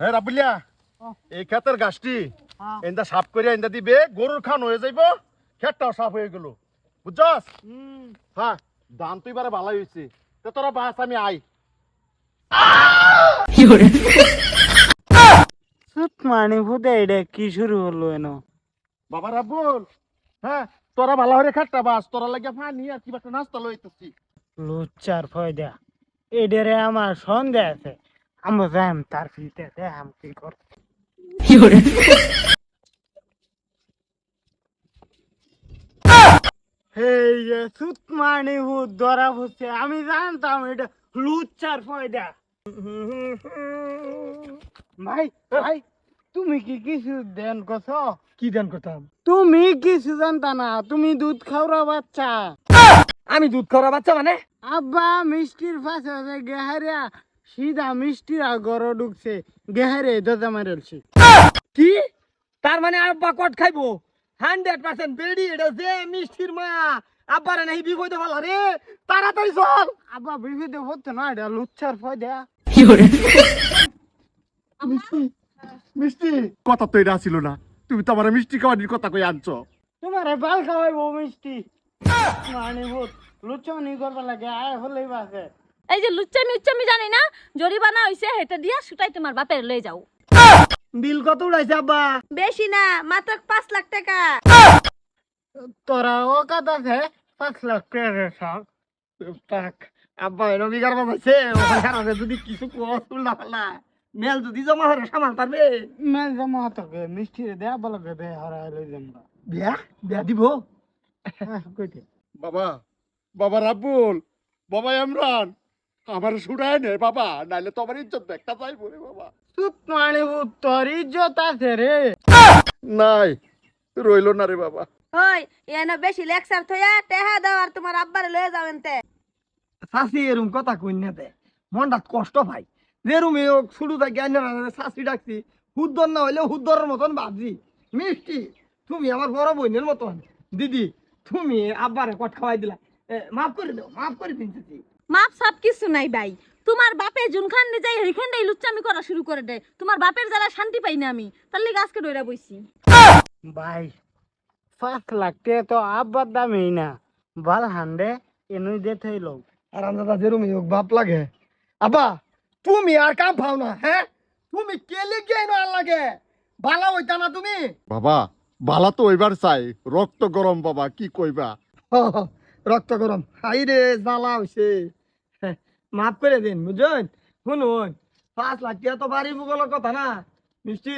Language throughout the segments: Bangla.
হ্যাঁ রাবুলিয়া এই ক্ষেতের গাছটি হ্যাঁ। এন্দা সাফ করে এন্দা দিবে গরুর খান হয়ে যাইব ক্ষেতটাও সাফ হয়ে গেল। বুঝছস? হ্যাঁ দাম তো এবারে ভালোই হয়েছে তো তোরা বাস আমি আই। মানে ভূতে এটা কি শুরু হলো এনো? বাবা রাবুল হ্যাঁ তোরা ভালো হয়ে খাটটা বাস তোরা লাগে পানি আর কি একটা নাস্তা লইতেছি। লুচ্চার ফয়দা এডেরে আমার সন্দেহ আছে। আমরা যাইম তার ফিতে দেখাম কি কর সুত মানে ভূত ধরা পড়ছে আমি জানতাম এটা লুচ্চার ফয়দা ভাই ভাই তুমি কি কিছু দেন কছ কি দান করতাম তুমি কিছু জানতা না তুমি দুধ খাওয়া বাচ্চা আমি দুধ খাওয়া বাচ্চা মানে আব্বা মিষ্টির পাশে গেহারিয়া সিধা মিষ্টিরা গড় ঢুকছে গেহারে দরজা মারেলছি। কি? তার মানে আব্বা কট খাইবো? হান্ড্রেড পার্সেন্ট বেডি এটা যে মিষ্টির মা। আব্বারে নাহি বিপদে ভালো রে? তাড়াতাড়ি চল। আব্বা বিপদে হতো না এটা লুচ্ছার ফয়দা। মিষ্টি মিষ্টি? কথা তো এটা ছিল না। তুমি তো আমার মিষ্টি খাওয়ানির কথা কই আনছো। তোমারে বাল খাওয়াইবো মিষ্টি। মানে ভূত লুচ্চানি করবা লাগে আয় হলেই বাসে এই যে লুচ্চামি উচ্চামি জানি না জরিমানা হইছে হেটা দিয়া সুটাই তোমার বাপের লয়ে যাও। বিল কত উড়াইছে আব্বা? বেশি না মাত্র পাঁচ লাখ টাকা। তোরা ও কথা আছে পাঁচ লাখ টাকা আব্বা এনো বিগার বাজাইছে ওখানে আছে যদি কিছু কুয়াশুল না পালা মেল যদি জমা হরে সামাল পারবে। মেল জমা হতকে মিষ্টি দেয়া বলকে বে হরাই লই যাম্বা বিয়া? বিয়া দিব? কইতে বাবা বাবা রাবুল বাবা ইমরান। আমার শুনায় নে বাবা। নাইলে তো আমার ইজ্জত একটা যাইব রে বাবা। সুত মানে তোর ইজ্জত আছে রে। নাই রইল না রে বাবা। ওই এনে বেশি লেকচার থইয়া টেহা দাও আর তোমার আব্বারে লয়ে যাও এনতে। শাশি এরম কথা কইনা দে। মনটা কষ্ট ভাই যেরম এ শুরু থেকে আইনার শাশি ডাকছি। হুদ্দর না হইলে হুদ্দরের মতন ভাবছি মিষ্টি তুমি আমার বড় বোনের মতন। দিদি তুমি আব্বারে কট খাওয়াই দিলা। এ, মাফ করে দাও মাফ করে দিন মাপ সাপ কিছু নাই ভাই। তোমার বাপে জুনখান নে যাই সেইখানটাই লুচ্চামি করা শুরু করে দেয়। তোমার বাপের জ্বালা শান্তি পাই না আমি। তার লিগে আজকে ডইরা বইছি। ভাই পাঁচ লাখ টাকা তো আব্বার দামই না। ভালো হান্ডে এনুই দে থইল আর আমরা যেরম হোক বাপ লাগে। আব্বা তুমি আর কাম পাও না হ্যাঁ? তুমি কেলে কে না লাগে? ভালো হইতা না তুমি? বাবা বালা তো ওইবার চাই। রক্ত গরম বাবা কি কইবা? রক্ত গরম। হাই রে জ্বালা হইছে। মাফ করে দিন বুঝছেন শুনুন পাঁচ লাখ টাকা তো বাড়ি মুগলের কথা না। মিষ্টি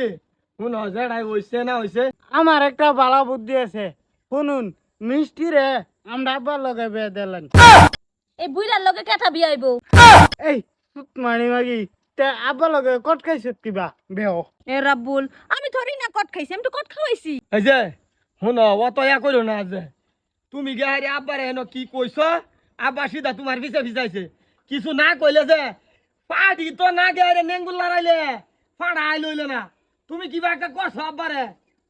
শুন যেটাই হইছে না হইছে। আমার একটা বালা বুদ্ধি আছে। শুনুন মিষ্টি রে আমরা আব্বার লগে বে দিলেন এই বুইরার লগে কেথা বিয়াইব এই সুত মানি মাগি। তে আব্বার লগে কট খাইছত কিবা বেহ। এ রাব্বুল আমি থরি না কট খাইছি আমি তো কট খাওয়াইছি। এই যে শুন অত ইয়া করো না যে। তুমি গেহারি আব্বারে হেন কি কইছ? আব্বা সিধা তোমার পিছে পিছাইছে কিছু না কইলে যে পাড়ি তো না গেহারে নেঙ্গুল লড়াইলে ফাড়া আই লইলে না। তুমি কিবা একটা করছ আব্বারে?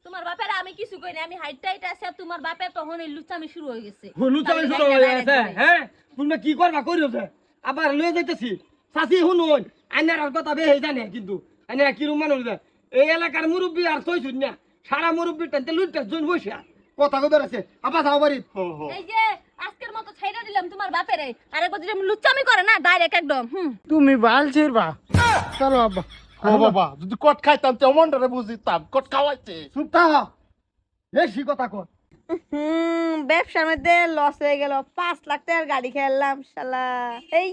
তোমার বাপের আমি কিছু কই না আমি হাইট টাইট আছে তোমার বাপের তখন এই লুচ্চামি শুরু হয়ে গেছে। হলু চালি শুরু হয়ে গেছে হ্যাঁ? তুমি কি করবা করিছে আবার লয়ে যাইতেছি। চাচি শুনুন আইনার আর কথা বেহে জানে কিন্তু। আইনারা কিরম মানুষ যে? এই এলাকার মুরব্বী আর থইছুন না। সারা মুরব্বী টানতে লুটতে জন বসে কথা কই বেড়াছে আবার যাও বাড়ি। এই যে আজকের মতো ছাইরা দিলাম তোমার বাপেরে। আর একবার যদি আমি লুচ্চামি করে না ডাইরেক্ট একদম হুম। তুমি বাল ছিড়বা। চলো আব্বা। ও বাবা যদি কট খাইতাম তেমনটারে বুঝিতাম কট খাওয়াইছে সুতা বেশি কথা কর। হুম ব্যবসার মধ্যে লস হয়ে গেল। পাঁচ লাখ টাকার গাড়ি খেললাম শালা। এই